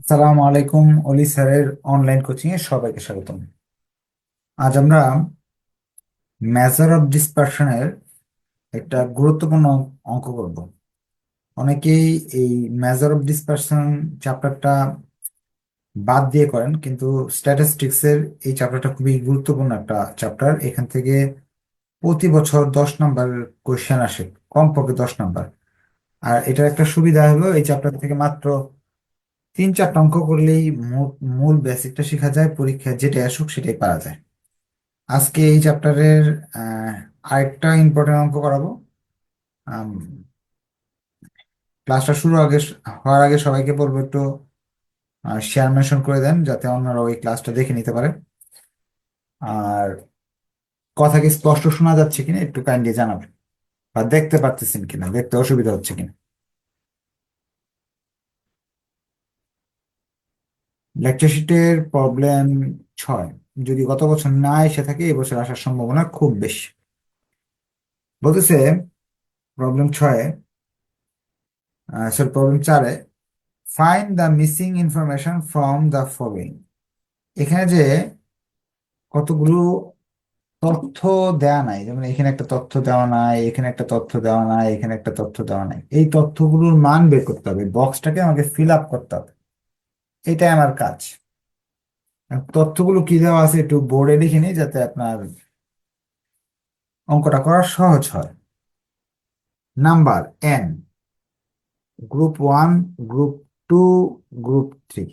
আসসালামু আলাইকুম অলি স্যারের অনলাইন কোচিং এ সবাইকে স্বাগতম। আজ আমরা মেজার অফ ডিসপারশনের একটা গুরুত্বপূর্ণ অঙ্ক করব। অনেকেই এই মেজার অফ ডিসপারশন চ্যাপ্টারটা বাদ দিয়ে করেন, কিন্তু স্ট্যাটিস্টিক্সের এই চ্যাপ্টারটা খুবই গুরুত্বপূর্ণ একটা চ্যাপ্টার এখান থেকে প্রতি বছর দশ নাম্বার কোয়েশ্চেন আসে, কমপক্ষে দশ নাম্বার আর এটার একটা সুবিধা হলো, এই চ্যাপ্টার থেকে মাত্র তিন চারটা অঙ্ক করলেই মূল বেসিকটা শেখা যায়, পরীক্ষায় যেটা আসুক সেটাই পারা যায়। আজকে এই চ্যাপ্টারের আরেকটা ইম্পর্টেন্ট অঙ্ক করাবো। ক্লাসটা শুরু আগে, হওয়ার আগে সবাইকে বলব একটু শেয়ার মেনশন করে দেন, যাতে অন্যরা ওই ক্লাসটা দেখে নিতে পারে। আর কথা কি স্পষ্ট শোনা যাচ্ছে কিনা একটু কাইন্ডলি জানাবেন, বা দেখতে পারতেছেন কিনা, দেখতে অসুবিধা হচ্ছে কিনা। লেকচার শিটের প্রবলেম ছয়। যদি গত বছর না এসে থাকে এবছর আসার সম্ভাবনা খুব বেশি। বলতেছে প্রবলেম ছয়ে সরি প্রবলেম চারে find the missing information from the following এখানে যে কতগুলো তথ্য দেওয়া নাই, যেমন এখানে একটা তথ্য দেওয়া নাই, এখানে একটা তথ্য দেওয়া নাই, এখানে একটা তথ্য দেওয়া নাই। এই তথ্যগুলোর মান বের করতে হবে। বক্সটাকে আমাকে ফিল আপ করতে হবে। এটাই আমার কাজ। তথ্যগুলো কি দেওয়া আছে একটু বোর্ডে লিখে নিই যাতে আপনার অঙ্কটা করা সহজ হয়। Number N group one group two group three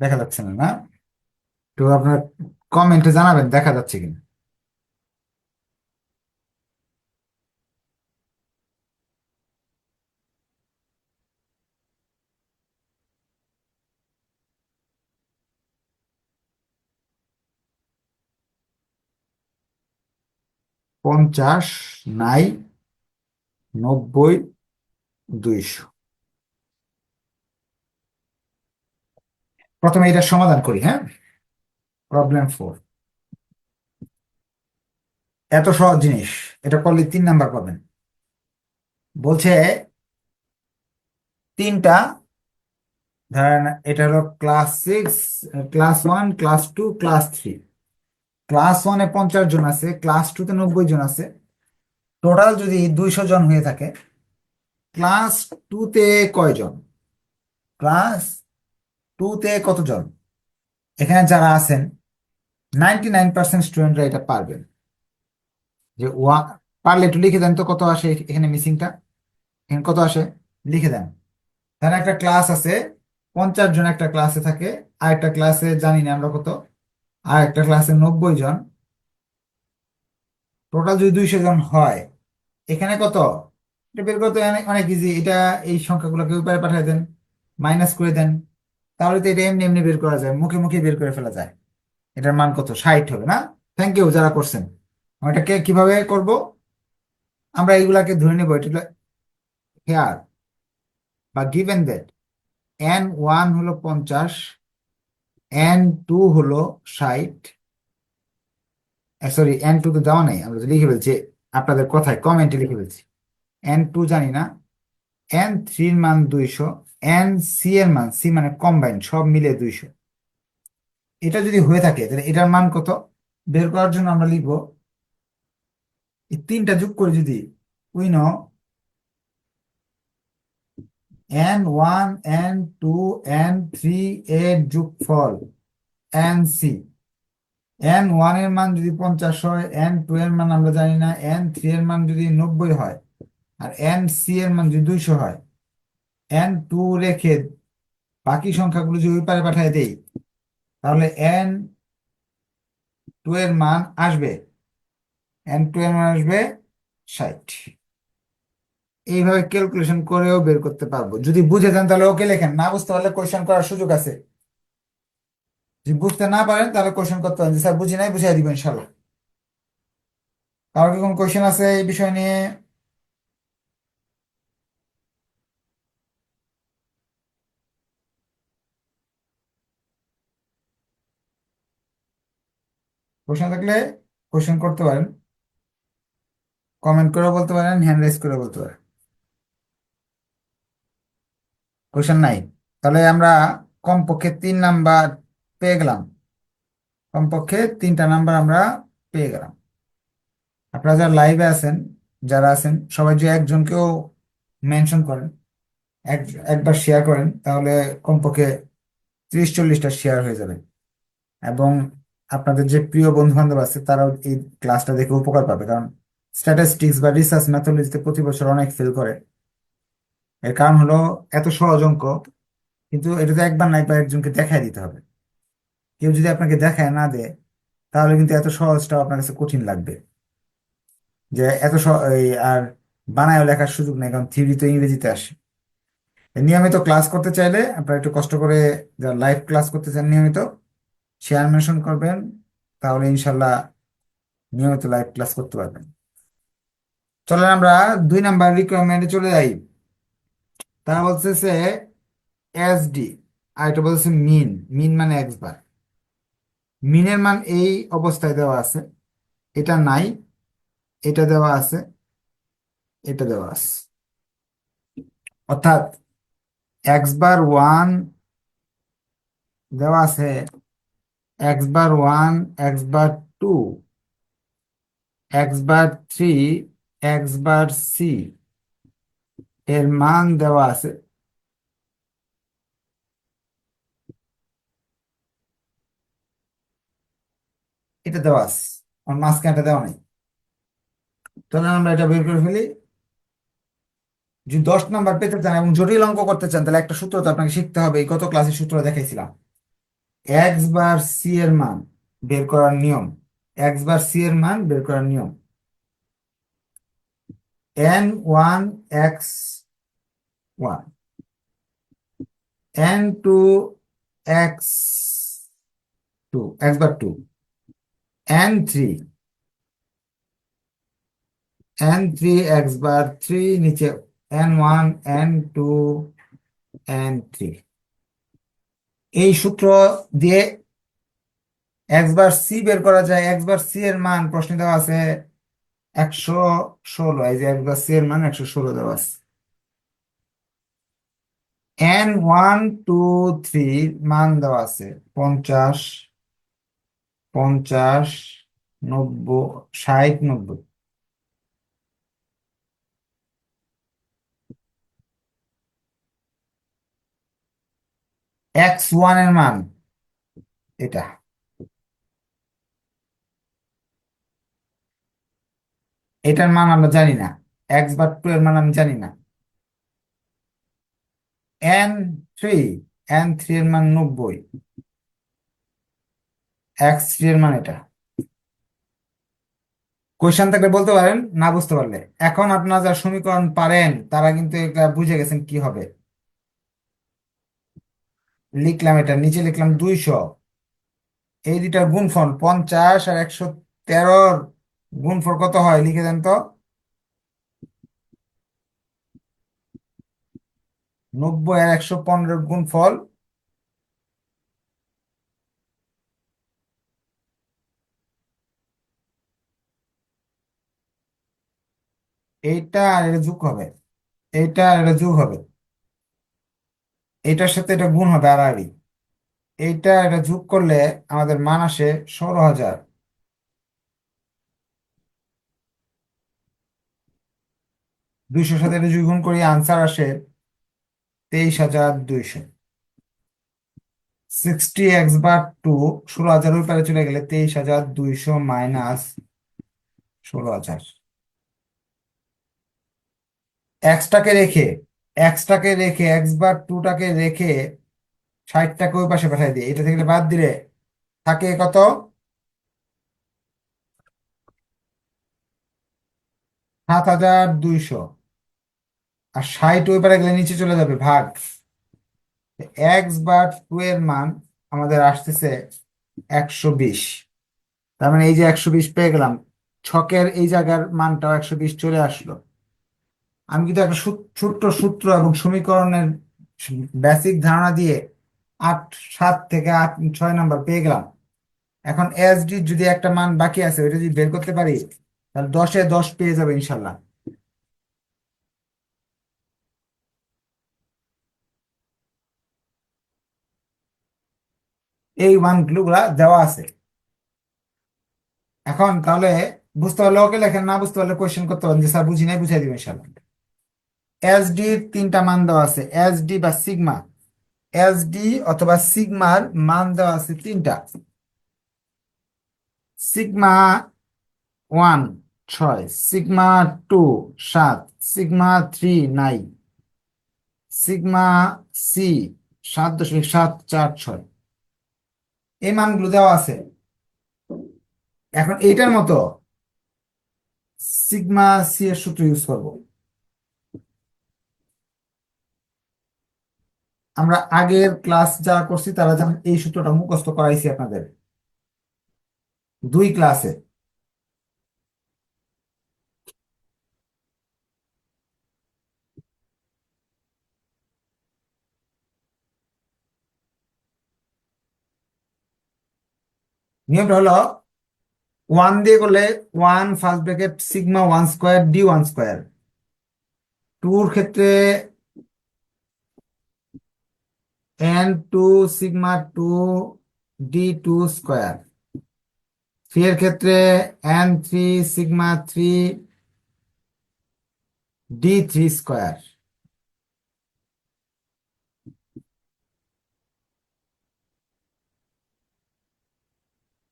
দেখা যাচ্ছে না না? তো আপনার কমেন্টে জানাবেন, দেখা যাচ্ছে কিনা। পঞ্চাশ, নাই, নব্বই, দুইশো। প্রথমে এটা সমাধান করি হ্যাঁ? প্রবলেম ফোর এত সহজ জিনিস, এটা করলে তিন নাম্বার পাবেন বলছে, তিনটা, ধরেন এটা হলো class six class one class two class three class ওয়ানে পঞ্চাশ জন আছে ক্লাস টুতে নব্বই জন আছে। টোটাল যদি দুইশো জন হয়ে থাকে ক্লাস টুতে কয়জন? ক্লাস টুতে কতজন? এখানে যারা আছেন নাইনটি নাইন পার্সেন্ট স্টুডেন্টরা এটা পারবেন। যে ওয়া, পারলে একটু লিখে দেন তো কত আসে এখানে মিসিংটা এখানে কত আসে? লিখে দেন। তাহলে একটা ক্লাস আছে, পঞ্চাশ জন একটা ক্লাসে থাকে আর একটা ক্লাসে জানি না আমরা কত আর একটা ক্লাসে নব্বই জন। টোটাল যদি দুইশো জন হয়, এখানে কত? এটা বের করতে অনেক ইজি এটা এই সংখ্যাগুলোকে উপরে পাঠিয়ে দেন মাইনাস করে দেন। তাহলে তো এটা এমনি এমনি বের করা যায়, মুখে মুখে বের করে ফেলা যায়। এটার মান কত? ষাট হবে না? থ্যাংক ইউ যারা করছেন। এটাকে কীভাবে করব? আমরা এইগুলাকে ধরে নেব, এটা হেয়ার বা গিভেন দ্যাট এন ওয়ান হলো পঞ্চাশ এন টু হলো ষাট। সরি এন টু তো দেওয়া নেই, আমরা লিখে ফেলছি, আপনাদের কথায় কমেন্টে লিখে ফেলছি। এন টু জানি না। এন থ্রির মান দুইশো। এন সি এর মান সি মানে কম্বাইন সব মিলে দুইশো। এটা যদি হয়ে থাকে, তাহলে এটার মান কত? বের করার জন্য আমরা লিখব, এই তিনটা যোগ করে যদি we know N one N two N three এর যোগফল এন সি এন ওয়ানের মান যদি পঞ্চাশ হয় এন টু এর মান আমরা জানি না এন থ্রি এর মান যদি নব্বই হয়, আর এন সি এর মান যদি দুইশো হয় এন টু রেখে বাকি সংখ্যাগুলো যদি ওই পারে পাঠিয়ে দেই, তাহলে এন টু এর মান আসবে এন টু এর মান আসবে ষাট। এইভাবে ক্যালকুলেশন করেও বের করতে পারব। যদি বুঝে যান তাহলে ওকে লেখেন, না বুঝতে পারলে কোয়েশ্চেন করার সুযোগ আছে। যদি বুঝতে না পারেন তাহলে কোয়েশ্চেন করতে পারেন। স্যার, বুঝি নাই বুঝিয়ে দিব ইনশাল্লাহ কারও কি কোনো কোয়েশ্চেন আছে এই বিষয় নিয়ে? কোশ্চেন থাকলে কোশ্চেন করতে পারেন কমেন্ট করে বলতে পারেন হ্যান্ড রাইজ করে বলতে পারেন। কোশ্চেন নাই তাহলে আমরা কমপক্ষে তিন নাম্বার পেয়ে গেলাম। কমপক্ষে তিনটা নাম্বার আমরা পেয়ে গেলাম। আপনারা যারা লাইভে আছেন, যারা আছেন, সবাই যে একজনকেও মেনশন করেন, এক, একবার শেয়ার করেন, তাহলে কমপক্ষে ত্রিশ, চল্লিশটা শেয়ার হয়ে যাবে। এবং আপনাদের যে প্রিয় বন্ধু বান্ধব আছে, তারাও এই ক্লাসটা দেখে উপকার পাবে। কারণ স্ট্যাটিস্টিক্স বা রিসার্চ ম্যাথোলজিতে প্রতি বছর অনেক ফেল করে। এর কারণ হলো এত সহজ অঙ্ক, কিন্তু এটা তো একবার নাই বা একজনকে দেখাই দিতে হবে। কেউ যদি আপনাকে দেখায় না দেয়, তাহলে কিন্তু এত সহজটাও আপনার কাছে কঠিন লাগবে। যে এত আর বানায়ও লেখার সুযোগ নেই, কারণ থিওরি তো ইংরেজিতে আসে। নিয়মিত ক্লাস করতে চাইলে আপনারা একটু কষ্ট করে, যারা লাইভ ক্লাস করতে চান নিয়মিত শেয়ার মেনশন করবেন, তাহলে ইনশাল্লাহ নিয়মিত লাইভ ক্লাস করতে পারবেন। চলেন আমরা দুই নাম্বার রিকোয়ারমেন্টে চলে যাই। তারা বলতেছে এস ডি আর এটা বলতেছে মিন মিন মানে এক্স বার মিনের মান এই অবস্থায় দেওয়া আছে। এটা নাই, এটা দেওয়া আছে, এটা দেওয়া আছে। অর্থাৎ এক্স বার ওয়ান দেওয়া আছে x bar one x bar two x bar three x bar C এর মান দেওয়া আছে। এটা দেওয়া আছে। আর মাঝখানটা দেওয়া নেই। তাহলে আমরা এটা বের করে ফেলি। যদি দশ নাম্বার পেতে চান এবং জটিল অঙ্ক করতে চান, তাহলে একটা সূত্র তো আপনাকে শিখতে হবে। এই গত ক্লাসে সূত্র দেখাইছিলাম। এক্স বার সি এর মান বের করার নিয়ম। এক্স বার সি এর মান বের করার নিয়ম। N one x one N two x two x bar two N three N three x bar three নিচে N one N two N three এই সূত্র দিয়ে এক্স বার সি বের করা যায় এক্স বার সি এর মান প্রশ্নে দেওয়া আছে একশো ষোলো। এই যে এক্স বার সি এর মান একশো ষোলো দেওয়া আছে। এন ওয়ান টু থ্রি মান দেওয়া আছে পঞ্চাশ পঞ্চাশ, নব্বই, ষাট, নব্বই। এক্স ওয়ানের মান, এটা। এটার মান আমরা জানি না। এক্স বা টু এর মান আমি জানি না। এন থ্রি এন থ্রি এর মান নব্বই। এক্স থ্রি এর মান এটা। কোয়েশ্চেন থাকলে বলতে পারেন, না বুঝতে পারলে। এখন আপনারা যারা সমীকরণ পারেন, তারা কিন্তু এটা বুঝে গেছেন কি হবে। লিখলাম এটা, নিচে লিখলাম দুইশো। এই দুইটার গুণফল পঞ্চাশ আর একশো তেরোর গুণফল কত হয়, লিখে দেন তো। নব্বই আর একশো পনেরোর গুণফল এইটা আর এটা যোগ হবে, এইটা আর এটা যোগ হবে। এইটার সাথে এটা গুণ হবে আড়াআড়ি এইটা এটা যোগ করলে আমাদের মান আসে ষোলো হাজার। দুইশোর সাথে এটা যদি গুণ করি আনসার আসে তেইশ হাজার দুইশো। সিক্সটি এক্স বার টু ষোলো হাজার ওই পারে চলে গেলে তেইশ হাজার দুইশো মাইনাস ষোলো হাজার। এক্সটাকে রেখে এক্সটাকে রেখে এক্স বার টুটাকে রেখে ষাটটাকে ওই পাশে পাঠিয়ে দিই এটা থেকে বাদ দিলে থাকে কত? সাত হাজার দুইশো। আর ষাট ওই পারে গেলে নিচে চলে যাবে, ভাগ। এক্স বার টু এর মান আমাদের আসতেছে একশো বিশ। তার মানে এই যে একশো বিশ পেয়ে গেলাম, ছকের এই জায়গার মানটাও একশো বিশ চলে আসলো। আমি কিন্তু একটা ছোট্ট সূত্র এবং সমীকরণের বেসিক ধারণা দিয়ে আট, সাত থেকে আট, ছয় নাম্বার পেয়ে গেলাম। এখন এস ডি যদি একটা মান বাকি আছে, ওইটা যদি বের করতে পারি, তাহলে দশে দশ পেয়ে যাবে ইনশাল্লাহ। এই মানগুলো দেওয়া আছে। এখন তাহলে বুঝতে পারলে ওকে লেখেন না বুঝতে পারলে কোয়েশ্চেন করতে পারেন, যে স্যার বুঝি নাই বুঝাই দিবেন ইনশাল্লাহ। এস ডির তিনটা মান দেওয়া আছে। এস ডি বা সিগমা এস ডি অথবা সিগমার মান দেওয়া আছে তিনটা। সিগমা ওয়ান ছয় সিগমা টু সাত সিগমা থ্রি নাই সিগমা সি সাত দশমিক সাত চার ছয়। এই মানগুলো দেওয়া আছে। এখন এইটার মতো সিগমা সি এর সূত্র ইউজ করব। আমরা আগের ক্লাস যারা করছি, তারা যেমন এই সূত্রটা মুখস্থ করাইছি আপনাদের। দুই ক্লাসে। নিয়মটা হলো ওয়ান দিয়ে করলে one first bracket sigma one square D one square টুর ক্ষেত্রে two sigma two D two square three এর ক্ষেত্রে three sigma three D three square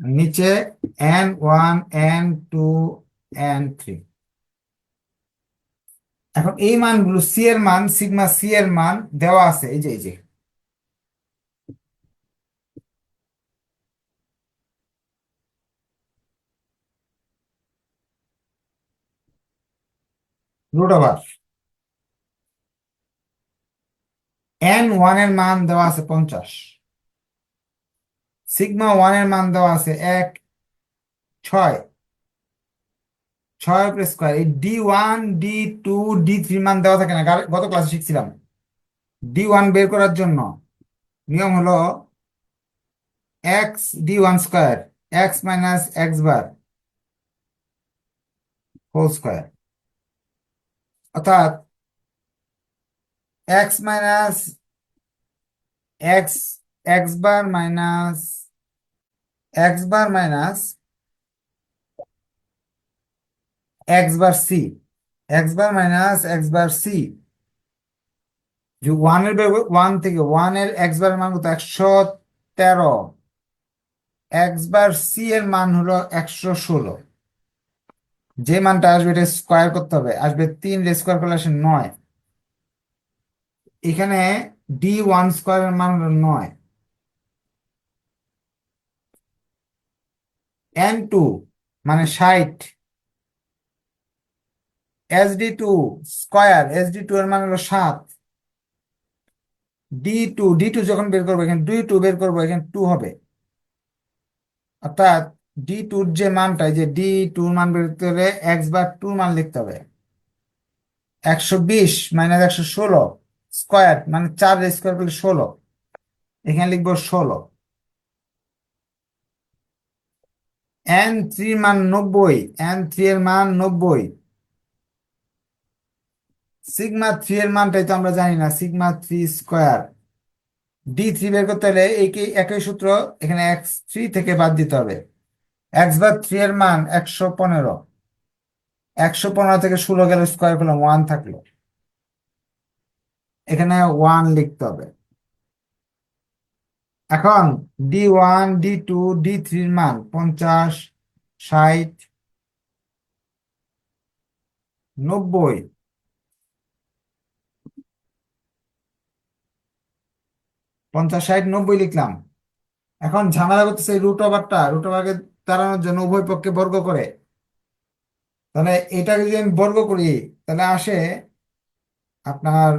নিচে N one N two N three এখন এই মানগুলো সি এর মান সিগমা সি এর মান দেওয়া আছে, এই যে এই যে। Root over. এন ওয়ানের মান দেওয়া আছে পঞ্চাশ। সিগমা ওয়ানের মান দেওয়া আছে এক, ছয়। ছয় স্কোয়ার এই D one D two D three মান দেওয়া থাকে না। গত ক্লাসে শিখছিলাম। ডি ওয়ান বের করার জন্য নিয়ম হলো X D one square X minus X bar whole square অর্থাৎ X minus X X bar minus X bar minus X bar C X bar minus X bar C যে ওয়ানের ওয়ান থেকে ওয়ানের এক্স বারের মান কত? একশো তেরো। এক্স বার সি এর মান হলো একশো ষোলো। যে মানটা আসবে, এটা স্কোয়ার করতে হবে। আসবে তিন স্কোয়ার করলে আসে নয়। এখানে ডি ওয়ান স্কোয়ারের মান হলো নয়। এন টু মানে ষাট। S D two square S D two এর মান হলো সাত। ডি টু ডি টু যখন বের করব, এখানে ডি টু বের করব, এখানে টু হবে। অর্থাৎ ডি টুর যে মানটা যে ডি টুর মান বের করতে হলে এক্স বার টুর মান লিখতে হবে। একশো বিশ মাইনাস একশো ষোলো স্কোয়ার মানে চার স্কোয়ার করলে ষোলো। এখানে লিখব ষোলো। এন থ্রি মান নব্বই এন থ্রি এর মান নব্বই। সিগমা থ্রি এর মানটাই তো আমরা জানি না sigma three square D three বের করতে হলে একই একই সূত্র এখানে এক্স থ্রি থেকে বাদ দিতে হবে। এক্স বার থ্রি এর মান একশো পনেরো। একশো পনেরো থেকে ষোলো গেলে স্কোয়ার করলাম ওয়ান থাকল। এখানে ওয়ান লিখতে হবে। এখন D one D two D থ্রির মান পঞ্চাশ, ষাট, নব্বই। পঞ্চাশ, ষাট, নব্বই লিখলাম। এখন ঝামেলা করতেছে রুট ওভারটা রুট ওভারকে তাড়ানোর জন্য উভয় পক্ষে বর্গ করে। তাহলে এটাকে যদি আমি বর্গ করি, তাহলে আসে আপনার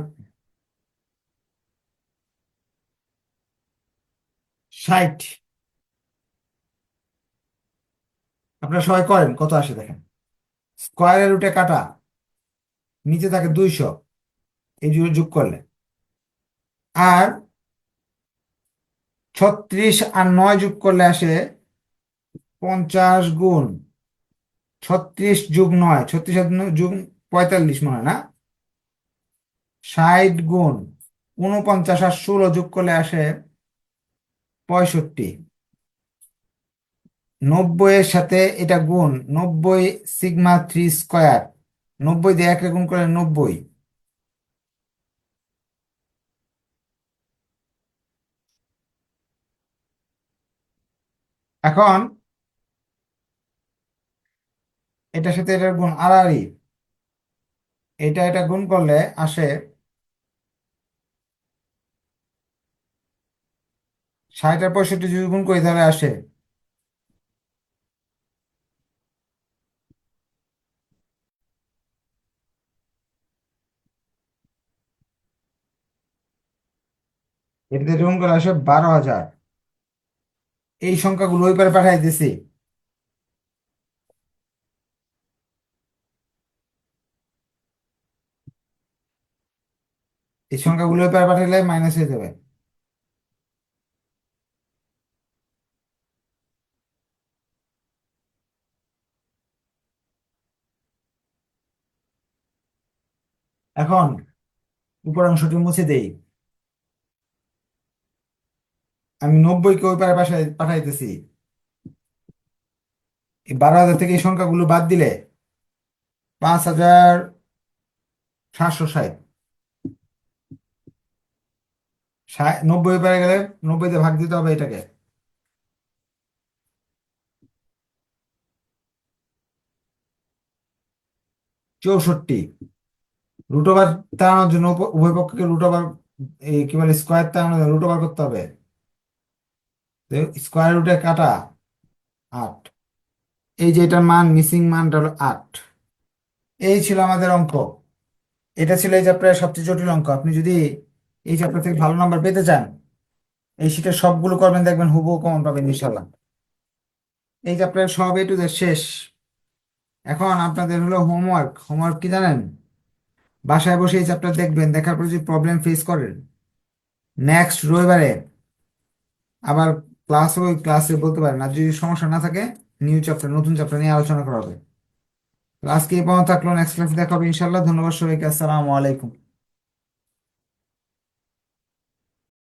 ষাট। আপনারা সবাই করেন কত আসে দেখেন? স্কোয়ারের রুটে কাটা, নিচে থাকে দুইশো, এই যোগ করলে। আর ছত্রিশ আর নয় যোগ করলে আসে পঞ্চাশ গুণ ছত্রিশ যুগ নয়, ছত্রিশ যুগ পঁয়তাল্লিশ মনে না? ষাট গুণ উনপঞ্চাশ আর ষোলো যোগ করলে আসে পঁয়ষট্টি। নব্বই এর সাথে এটা গুণ, নব্বই সিগমা থ্রি স্কোয়ার, নব্বই দিয়ে একে গুণ করলে নব্বই। এখন এটার সাথে এটার গুণ আড়াআড়ি। এটা এটা গুণ করলে আসে ষাট আর পঁয়ষট্টি যদি গুণ করি তাহলে আসে এটাতে গুণ করলে আসে বারো হাজার। এই সংখ্যাগুলো ওই পারে পাঠাই দিছি। এই সংখ্যাগুলো পারে পাঠাইলে মাইনাস হয়ে যাবে। এখন উপর অংশটি মুছে দেই। আমি নব্বইকে ওই পারে পাঠাই, পাঠাইতেছি। বারো হাজার থেকে এই সংখ্যাগুলো বাদ দিলে পাঁচ হাজার সাতশো ষাট ষাট নব্বই পারে গেলে নব্বই দিয়ে ভাগ দিতে হবে এটাকে। চৌষট্টি। রুট ওভার তাড়ানোর জন্য উভয় পক্ষকে রুট ওভার এই কি বলে স্কোয়ার তাড়ানোর জন্য রুট ওভার করতে হবে। স্কোয়ার রুটে কাটা আট। এই যে এটার মান মিসিং মানটা হলো আট। এই ছিল আমাদের অঙ্ক। এটা ছিল এই চ্যাপ্টারের সবচেয়ে জটিল অঙ্ক। আপনি যদি এই চ্যাপ্টার থেকে ভালো নাম্বার পেতে চান, এই শীটের সবগুলো করবেন, দেখবেন হুবহু কমন পাবেন ইনশাল্লাহ এই চ্যাপ্টারের সব এ টু শেষ। এখন আপনাদের হলো হোমওয়ার্ক হোমওয়ার্ক কি জানেন? বাসায় বসে এই চ্যাপ্টার দেখবেন, দেখার পর যদি প্রবলেম ফেস করেন নেক্সট রবিবারে আবার ক্লাস ওই ক্লাসে বলতে পারেন। আর যদি সমস্যা না থাকে নিউ চ্যাপ্টার নতুন চ্যাপ্টার নিয়ে আলোচনা করা হবে। আজকে এই পর্যন্ত থাকল নেক্সট ক্লাসে দেখা হবে ইনশাল্লাহ ধন্যবাদ সবাইকে। আসসালামু আলাইকুম।